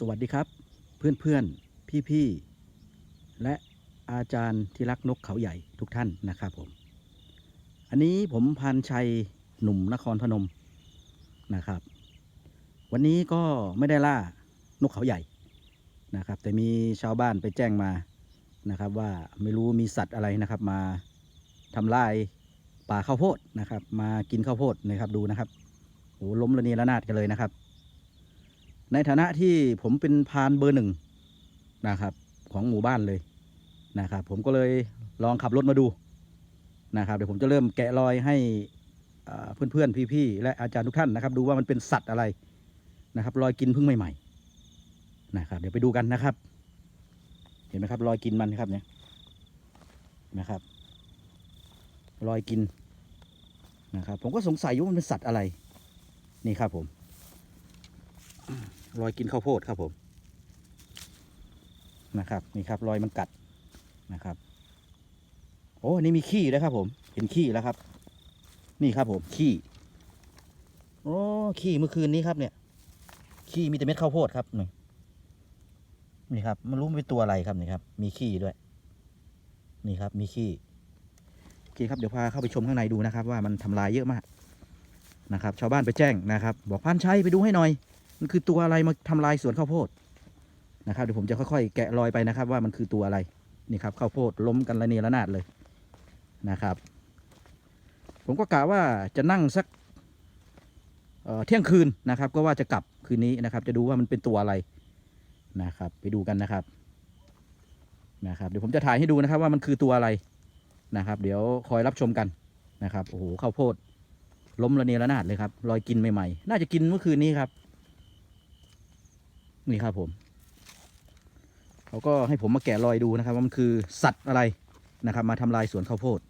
สวัสดีครับ เพื่อนเพื่อนพี่พี่ๆและอาจารย์ที่รักนกเขาใหญ่ทุกท่านนะครับผม อันนี้ผมพันชัยหนุ่มนครพนมนะครับ วันนี้ก็ไม่ได้ล่านกเขาใหญ่นะครับ แต่มีชาวบ้านไปแจ้งมานะครับ ว่าไม่รู้มีสัตว์อะไรนะครับ มาทำลายป่าข้าวโพดนะครับ มากินข้าวโพดนะครับดูนะครับโอ้ล้มระเนระนาดกันเลยนะครับ ในฐานะที่ผมเป็นพานเบอร์หนึ่งนะครับ ของหมู่บ้านเลยนะครับ ผมก็เลยลองขับรถมาดูนะครับเดี๋ยวผมจะเริ่มแกะรอยให้อ่าเพื่อนๆพี่ๆและอาจารย์ทุกท่านนะครับ ดูว่ามันเป็นสัตว์อะไรนะครับ รอยกินพึ่งใหม่ๆนะครับ เดี๋ยวไปดูกันนะครับ เห็นไหมครับ รอยกินมันครับเนี่ยนะครับ รอยกินนะครับ ผมก็สงสัยว่ามันเป็นสัตว์อะไร นี่ครับผม รอยกินข้าวโพดครับผมนะครับนี่ครับรอยมันกัดนะครับ โอ้นี่มีขี้แล้วครับ ผมเห็นขี้แล้วครับ นี่ครับผมขี้โอ้ขี้เมื่อคืนนี้ครับเนี่ยขี้มีแต่เม็ดข้าวโพดครับนี่นี่ครับมันรู้มันเป็นตัวอะไรครับนี่ครับ มีขี้ด้วย นี่ครับ มีขี้โอเคครับเดี๋ยวพาเข้าไปชมข้างในดูนะครับ ว่ามันทำลายเยอะมากนะครับ ชาวบ้านไปแจ้งนะครับ บอกพันชัยไปดูให้หน่อย มันคือตัวอะไรมาทำลายสวนข้าวโพดนะครับเดี๋ยวผมจะค่อยๆ แกะรอยไปนะครับ ว่ามันคือตัวอะไรนี่ครับข้าวโพดล้มกันระเนระนาดเลยนะครับ ผมก็กะว่าจะนั่งสักเออเที่ยงคืนนะครับ ก็ว่าจะกลับคืนนี้นะครับ จะดูว่ามันเป็นตัวอะไรนะครับ ไปดูกันนะครับนะครับ เดี๋ยวผมจะถ่ายให้ดูนะครับว่ามันคือตัวอะไรนะครับ เดี๋ยวคอยรับชมกันนะครับโอ้โหข้าวโพดล้มระเนระนาดเลยครับรอยกินใหม่ๆ น่าจะกินเมื่อคืนนี้ครับ นี่ครับผมเขาก็ให้ผมมาแกะรอยดูนะครับ ว่ามันคือสัตว์อะไรนะครับ มาทำลายสวนข้าวโพด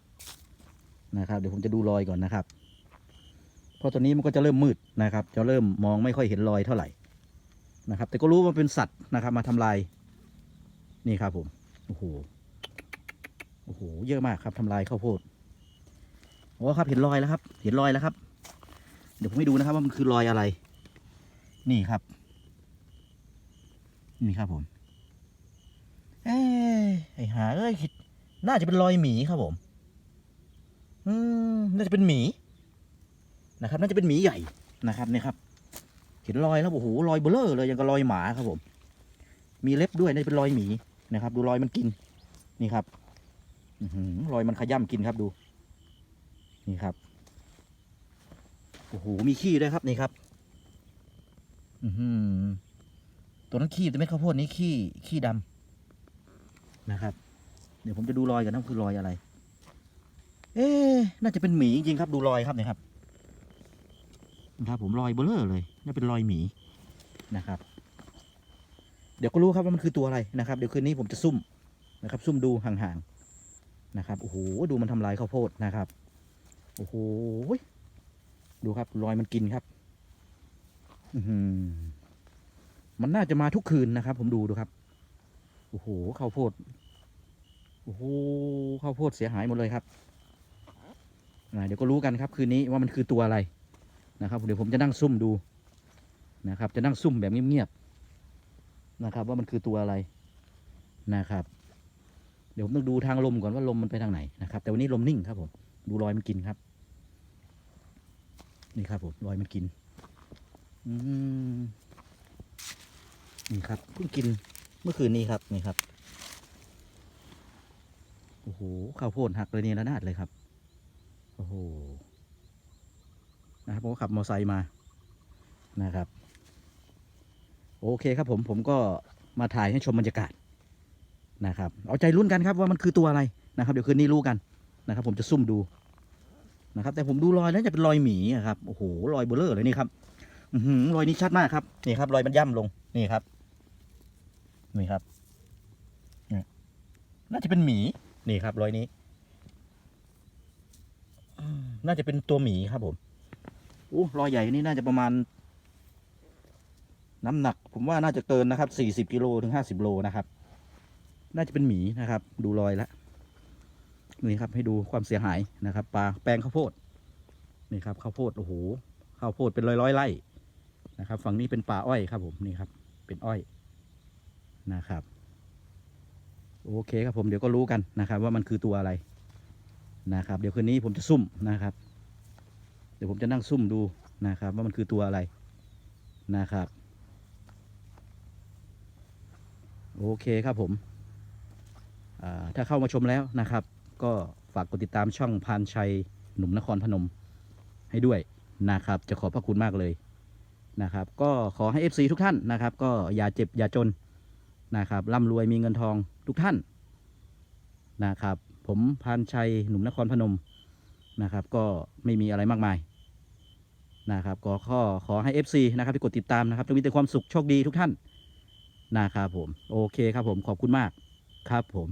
นะครับ เดี๋ยวผมจะดูรอยก่อนนะครับเพราะตอนนี้มันก็จะเริ่มมืดนะครับ จะเริ่มมองไม่ค่อยเห็นรอยเท่าไหร่นะครับ แต่ก็รู้ว่าเป็นสัตว์นะครับ มาทำลายนี่ครับผมโอ้โหโอ้โหเยอะมากครับทำลายข้าวโพดโอ้ครับเห็นรอยแล้วครับ เห็นรอยแล้วครับ เดี๋ยวผมให้ดูนะครับ ว่ามันคือรอยอะไร นี่ครับ นี่ครับผมเอ้ยไอหาเอ้ยคิด น่าจะเป็นรอยหมีครับผม อืมน่าจะเป็นหมี นะครับ น่าจะเป็นหมีใหญ่นะครับเนี่ยครับ เห็นรอยแล้วโอ้โหรอยเบลเลอร์เลยยังกับรอยหมาครับผม มีเล็บด้วยน่าจะเป็นรอยหมีนะครับ ดูรอยมันกิน นี่ครับอืรอยมันขย้ำกินครับดู นี่ครับโอ้โหมีขี้ด้วยครับนี่ครับ อือหือ ตัวนั้นขี้แต่ไม่ข้าวโพดนี้ขี้ขี้ดำนะครับ เดี๋ยวผมจะดูรอยกันนะคือรอยอะไร เอ๊น่าจะเป็นหมีจริงๆครับ ดูรอยครับเนี่ยครับนะครับผมรอยเบลเลอร์เลยน่าเป็นรอยหมีนะครับ เดี๋ยวก็รู้ครับว่ามันคือตัวอะไรนะครับ เดี๋ยวคืนนี้ผมจะซุ่มนะครับ ซุ่มดูห่างๆนะครับโอ้โหดูมันทำลายข้าวโพดนะครับโอ้โหดูครับรอยมันกินครับ อือหือ มันน่าจะมาทุกคืนนะครับ ผมดูดูครับ โอ้โหข้าวโพด โอ้โหข้าวโพดเสียหายหมดเลยครับเดี๋ยวก็รู้กันครับคืนนี้ว่ามันคือตัวอะไรนะครับ เดี๋ยวผมจะนั่งซุ่มดูนะครับ จะนั่งซุ่มแบบเงียบๆนะครับ ว่ามันคือตัวอะไรนะครับ เดี๋ยวผมต้องดูทางลมก่อนว่าลมมันไปทางไหนนะครับ แต่วันนี้ลมนิ่งครับ ผม ดูรอยมันกินครับนี่ครับผมรอยมันกิน อืม นี่ครับเพิ่งกินเมื่อคืนนี้ครับนี่ครับโอ้โหข้าวโพดหักเลยเนี่ยระนาดเลยครับโอ้โหนะครับผมก็ขับมอเตอร์ไซค์มานะครับ โอเคครับผมผมก็มาถ่ายให้ชมบรรยากาศนะครับ เอาใจลุ้นกันครับว่ามันคือตัวอะไรนะครับ เดี๋ยวคืนนี้รู้กันนะครับ ผมจะซุ่มดูนะครับ แต่ผมดูรอยแล้วจะเป็นรอยหมีครับโอ้โหรอยเบลเลอร์เลยนี่ครับอือหือรอยนี้ชัดมากครับนี่ครับรอยมันย่ำลงนี่ครับ นี่ครับน่าจะเป็นหมีนี่ครับรอยนี้น่าจะเป็นตัวหมีครับผมโอ้รอยใหญ่นี่น่าจะประมาณ น้ำหนัก ผมว่าน่าจะเกินนะครับสี่สิบกิโลถึงห้าสิบโลนะครับ น่าจะเป็นหมีนะครับ ดูรอยแล้วนี่ครับให้ดูความเสียหายนะครับปลาแปลงข้าวโพดนี่ครับข้าวโพดโอ้โหข้าวโพดเป็นร้อยร้อยไร่นะครับ ฝั่งนี้เป็นป่าอ้อยครับผมนี่ครับ เป็นอ้อย นะครับ โอเคครับผมเดี๋ยวก็รู้กันนะครับ ว่ามันคือตัวอะไรนะครับ เดี๋ยวคืนนี้ผมจะซุ่มนะครับ เดี๋ยวผมจะนั่งซุ่มดูนะครับ ว่ามันคือตัวอะไรนะครับ โอเคครับผมถ้าเข้ามาชมแล้วนะครับ ก็ฝากกดติดตามช่องพานชัยหนุ่มนครพนมให้ด้วยนะครับ จะขอบพระคุณมากเลยนะครับ ก็ขอให้ FC ทุกท่านนะครับ ก็อย่าเจ็บอย่าจน นะครับร่ำรวยมีเงินทองทุกท่านนะครับ ผมพานชัยหนุ่มนครพนมนะครับ ก็ไม่มีอะไรมากมายนะครับก็ขอขอให้ FC นะครับที่กดติดตามนะครับจะมีแต่ความสุขโชคดีทุกท่านนะครับผม โอเคครับผมขอบคุณมากครับผม